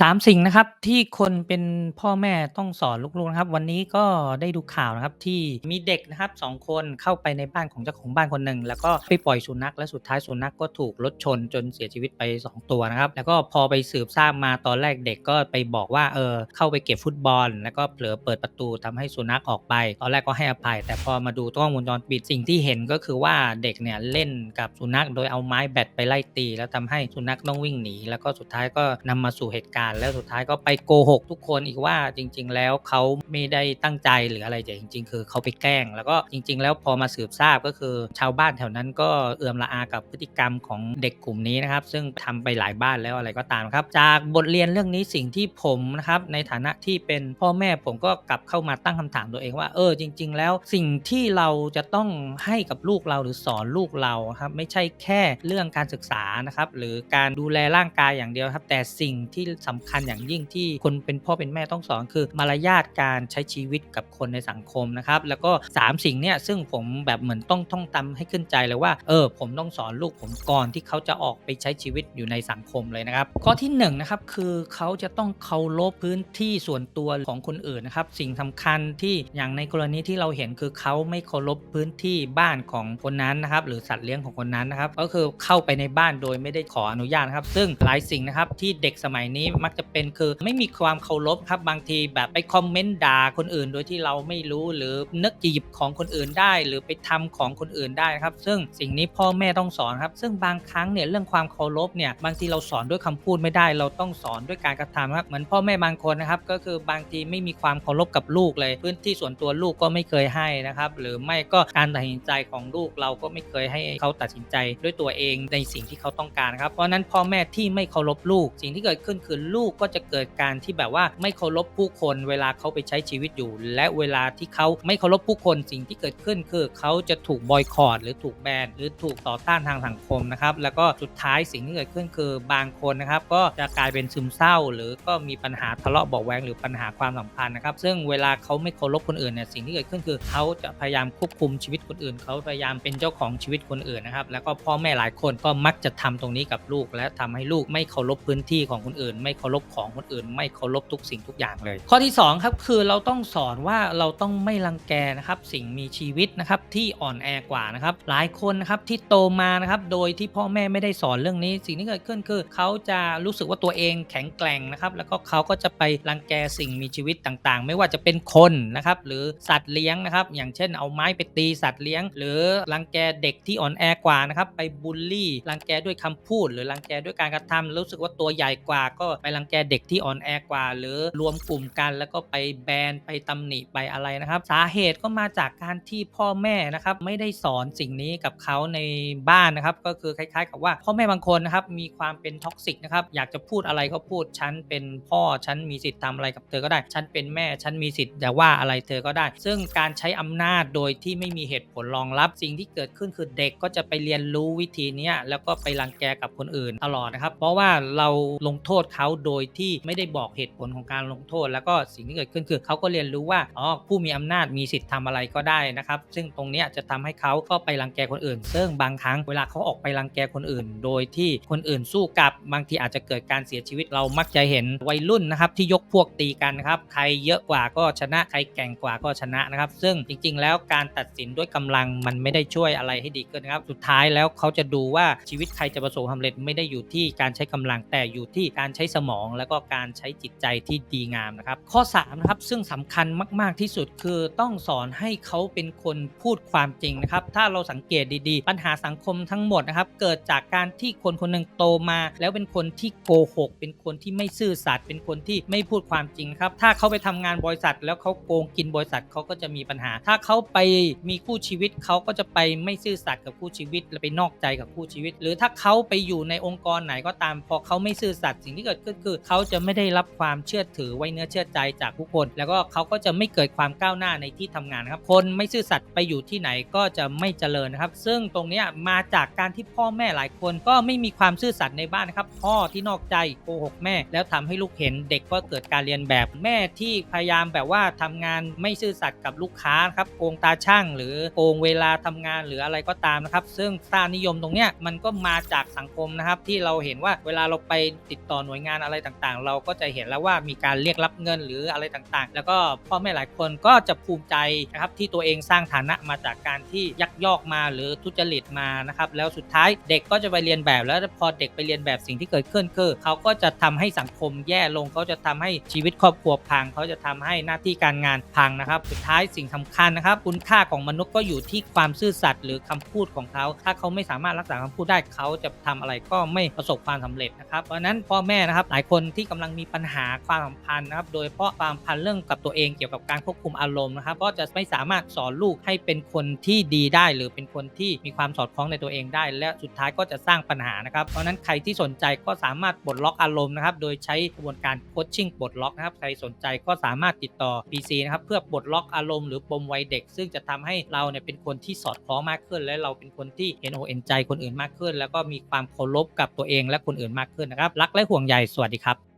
3 สิ่งนะครับที่คนเป็นพ่อแม่ต้องสอนลูก ๆ นะครับ วันนี้ก็ได้ดูข่าวนะครับที่มีเด็กนะครับ 2 คนเข้าไปในบ้านของเจ้าของบ้านคนหนึ่งแล้วก็ไปปล่อยสุนัขและสุดท้ายสุนัขก็ถูกรถชนจนเสียชีวิตไป 2 ตัวนะครับ แล้วก็พอไปสืบทราบมาตอนแรกเด็กก็ไปบอกว่าเออเข้าไปเก็บฟุตบอล แล้วก็เผลอเปิดประตูทำให้สุนัขออกไป ตอนแรกก็ให้อภัย แต่พอมาดูกล้องวงจรปิดสิ่งที่เห็นก็คือว่าเด็กเนี่ยเล่นกับสุนัขโดยเอาไม้แบตไปไล่ตี แล้วทำให้สุนัขต้องวิ่งหนีแล้วก็สุดท้ายก็นำมาสู่เหตุการณ์แล้วสุดท้ายก็ไปโกหกทุกคนอีกว่าจริง ๆ แล้วเขาไม่ได้ตั้งใจหรืออะไรแต่จริง ๆ คือเขาไปแกล้ง แล้วก็จริง ๆ แล้วพอมาสืบทราบก็คือ ชาวบ้านแถวนั้นก็เอื่อมระอากับพฤติกรรมของเด็กกลุ่มนี้นะครับ ซึ่งทำไปหลายบ้านแล้วอะไรก็ตามครับ จากบทเรียนเรื่องนี้สิ่งที่ผมนะครับในฐานะที่เป็นพ่อแม่ผมก็กลับเข้ามาตั้งคำถามตัวเองว่าเออจริง ๆ แล้วสิ่งที่เราจะต้องให้กับลูกเราหรือสอนลูกเราครับไม่ใช่แค่เรื่องการศึกษานะครับหรือการดูแลร่างกายอย่างเดียวครับ แต่สิ่งที่สำคัญอย่างยิ่งที่คนเป็นพ่อเป็นแม่ต้องสอนคือ มารยาทการใช้ชีวิตกับคนในสังคมนะครับ แล้วก็ 3 สิ่งเนี้ยซึ่งผมแบบเหมือนต้องท่องจำให้ขึ้นใจเลยว่าเออผมต้องสอนลูกผมก่อนที่เขาจะออกไปใช้ชีวิตอยู่ในสังคมเลยนะครับ ข้อที่1นงนะครับคือเขาจะต้องเคารพพื้นที่ส่วนตัวของคนอื่นนะครับ สิ่งสำคัญที่อย่างในกรณีที่เราเห็นคือเขาไม่เคารพพื้นที่บ้านของคนนั้นนะครับหรือสัตว์เลี้ยงของคนนั้นนะครับ ก็คือเข้าไปในบ้านโดยไม่ได้ขออนุญาตนะครับ ซึ่งหลายสิ่งนะครับที่เด็กสมัยนี้มักจะเป็นคือไม่มีความเคารพครับบางทีแบบไปคอมเมนต์ด่าคนอื่น โดยที่เราไม่รู้หรือนึกจะหยิบของคนอื่นได้ หรือไปทำของคนอื่นได้ครับ ซึ่งสิ่งนี้พ่อแม่ต้องสอนครับซึ่งบางครั้งเนี่ยเรื่องความเคารพเนี่ยบางทีเราสอนด้วยคำพูดไม่ได้ เราต้องสอนด้วยการกระทำครับเหมือนพ่อแม่บางคนนะครับก็คือบางทีไม่มีความเคารพกับลูกเลย พื้นที่ส่วนตัวลูกก็ไม่เคยให้นะครับหรือไม่ก็การตัดสินใจของลูกเราก็ไม่เคยให้เขาตัดสินใจด้วยตัวเองในสิ่งที่เขาต้องการครับเพราะนั้นพ่อแม่ที่ไม่เคารพลูก สิ่งที่เกิดขึ้นคือลูกก็จะเกิดการที่แบบว่าไม่เคารพผู้คน เวลาเขาไปใช้ชีวิตอยู่ และเวลาที่เขาไม่เคารพผู้คนสิ่งที่เกิดขึ้นคือเขาจะถูกบอยคอรดหรือถูกแบนหรือถูกต่อต้านทางสังคมนะครับแล้วก็สุดท้ายสิ่งที่เกิดขึ้นคือบางคนนะครับก็จะกลายเป็นซึมเศร้า หรือก็มีปัญหาทะเลาะเบาะแวงหรือปัญหาความสัมพันธ์นะครับซึ่งเวลาเขาไม่เคารพคนอื่นเนี่ยสิ่งที่เกิดขึ้นคือเขาจะพยายามควบคุมชีวิตคนอื่นเขาพยายามเป็นเจ้าของชีวิตคนอื่นนะครับแล้วก็พ่อแม่หลายคนก็มักจะทำตรงนี้กับลูก และทำให้ลูกไม่เคารพพื้นที่ของคนอื่น ไม่เคารพของคนอื่น ไม่เคารพทุกสิ่งทุกอย่างเลย ข้อที่ 2 ครับคือเราต้องสอนว่าเราต้องไม่รังแกนะครับสิ่งมีชีวิตนะครับที่อ่อนแอกว่านะครับหลายคนนะครับที่โตมานะครับโดยที่พ่อแม่ไม่ได้สอนเรื่องนี้ สิ่งที่เกิดขึ้นคือ เขาจะรู้สึกว่าตัวเองแข็งแกร่งนะครับแล้วก็เขาก็จะไปรังแกสิ่งมีชีวิตต่างๆ ไม่ว่าจะเป็นคนนะครับหรือสัตว์เลี้ยงนะครับอย่างเช่นเอาไม้ไปตีสัตว์เลี้ยง หรือรังแกเด็กที่อ่อนแอกว่านะครับไปบูลลี่รังแกด้วยคำพูด หรือรังแกด้วยการกระทำรู้สึกว่าตัวใหญ่กว่าก็ไปรังแกเด็กที่อ่อนแอกว่า หรือรวมกลุ่มกันแล้วก็ไปแบนไปตำหนิไปอะไรนะครับ สาเหตุก็มาจากการที่พ่อแม่นะครับไม่ได้สอนสิ่งนี้กับเขาในบ้านนะครับ ก็คือคล้ายๆ กับว่าพ่อแม่บางคนนะครับมีความเป็นท็อกซิกนะครับอยากจะพูดอะไรก็พูดฉันเป็นพ่อฉันมีสิทธิ์ทำอะไรกับเธอก็ได้ ฉันเป็นแม่ฉันมีสิทธิ์จะว่าอะไรเธอก็ได้ ซึ่งการใช้อำนาจโดยที่ไม่มีเหตุผลรองรับสิ่งที่เกิดขึ้นคือเด็กก็จะไปเรียนรู้วิธีนี้แล้วก็ไปรังแกกับคนอื่นตลอดนะครับ เพราะว่าเราลงโทษเขาโดยที่ไม่ได้บอกเหตุผลของการลงโทษ แล้วก็สิ่งที่เกิดขึ้นคือเขาก็เรียนรู้ว่าอ๋อผู้มีอำนาจมีสิทธิ์ทำอะไรก็ได้นะครับ ซึ่งตรงนี้จะทำให้เขาก็ไปรังแกคนอื่น ซึ่งบางครั้งเวลาเขาออกไปรังแกคนอื่น โดยที่คนอื่นสู้กลับบางทีอาจจะเกิดการเสียชีวิตเรามักจะเห็นวัยรุ่นนะครับที่ยกพวกตีกันนะครับใครเยอะกว่าก็ชนะใครแก่งกว่าก็ชนะนะครับ ซึ่งจริง ๆ แล้วการตัดสินด้วยกำลังมันไม่ได้ช่วยอะไรให้ดีขึ้นนะครับสุดท้ายแล้วเขาจะดูว่าชีวิตใครจะประสบความสำเร็จไม่ได้อยู่ที่การใช้กำลังแต่อยู่ที่การใช้สมอง แล้วก็การใช้จิตใจที่ดีงามนะครับ ข้อ3นะครับซึ่งสำคัญมาก ๆที่สุดคือต้องสอนให้เขาเป็นคนพูดความจริงนะครับ ถ้าเราสังเกตดีๆ ปัญหาสังคมทั้งหมดนะครับ เกิดจากการที่คนคนหนึ่งโตมา แล้วเป็นคนที่โกหก เป็นคนที่ไม่ซื่อสัตย์เป็นคนที่ไม่พูดความจริงครับ ถ้าเขาไปทำงานบริษัท แล้วเขาโกงกินบริษัทเขาก็จะมีปัญหา ถ้าเขาไปมีคู่ชีวิตเขาก็จะไปไม่ซื่อสัตย์กับคู่ชีวิต และไปนอกใจกับคู่ชีวิต หรือถ้าเขาไปอยู่ในองค์กรไหนก็ตามพอเขาไม่ซื่อสัตย์สิ่งที่เกิดขึ้น็คือเขาจะไม่ได้รับความเชื่อถือไว้เนื้อเชื่อใจจากผู้คน แล้วก็เขาก็จะไม่เกิดความก้าวหน้าในที่ทำงานครับ คนไม่ซื่อสัตย์ไปอยู่ที่ไหนก็จะไม่เจริญนะครับ ซึ่งตรงนี้มาจากการที่พ่อแม่หลายคนก็ไม่มีความซื่อสัตย์ในบ้านนะครับ พ่อที่นอกใจโกหกแม่ แล้วทำให้ลูกเห็นเด็กก็เกิดการเรียนแบบแม่ที่พยายามแบบว่าทำงานไม่ซื่อสัตย์กับลูกค้าครับโกงตาช่าง หรือโกงเวลาทำงานหรืออะไรก็ตามนะครับ ซึ่งค่านิยมตรงเนี้ยมันก็มาจากสังคมนะครับที่เราเห็นว่าเวลาเราไปติดต่อหน่วยงานอะไรต่างๆ เราก็จะเห็นแล้วว่ามีการเรียกรับเงินหรืออะไรต่างๆ แล้วก็พ่อแม่หลายคนก็จะภูมิใจนะครับที่ตัวเองสร้างฐานะมาจากการที่ยักยอกมาหรือทุจริตมานะครับแล้วสุดท้ายเด็กก็จะไปเรียนแบบแล้วพอเด็กไปเรียนแบบสิ่งที่เกิดขึ้นคือเขาก็จะทำให้สังคมแย่ลงเขาจะทำให้ชีวิตครอบครัวพังเขาจะทำให้หน้าที่การงานพังนะครับ สุดท้ายสิ่งสำคัญนะครับ คุณค่าของมนุษย์ก็อยู่ที่ความซื่อสัตย์หรือคำพูดของเขา ถ้าเขาไม่สามารถรักษาคำพูดได้เขาจะทำอะไรก็ไม่ประสบความสำเร็จนะครับเพราะฉะนั้นพ่อแม่นะครับหลายคนที่กำลังมีปัญหาความสัมพันธ์นะครับ โดยเฉพาะความสัมพันธ์เรื่องกับตัวเองเกี่ยวกับการควบคุมอารมณ์นะครับ ก็จะไม่สามารถสอนลูกให้เป็นคนที่ดีได้ หรือเป็นคนที่มีความสอดคล้องในตัวเองได้ และสุดท้ายก็จะสร้างปัญหานะครับ เพราะฉะนั้นใครที่สนใจก็สามารถปลดล็อกอารมณ์นะครับ โดยใช้กระบวนการโคชชิ่งปลดล็อกนะครับ ใครสนใจก็สามารถติดต่อ PC นะครับเพื่อปลดล็อกอารมณ์หรือปมวัยเด็ก ซึ่งจะทำให้เราเนี่ยเป็นคนที่สอดคล้องมากขึ้น และเราเป็นคนที่เห็นอกเห็นใจคนอื่นมากขึ้น แล้วก็มีความเคารพกับตัวเองและคนอื่นมากขึ้นนะครับรักและห่วงใยสวัสดีครับ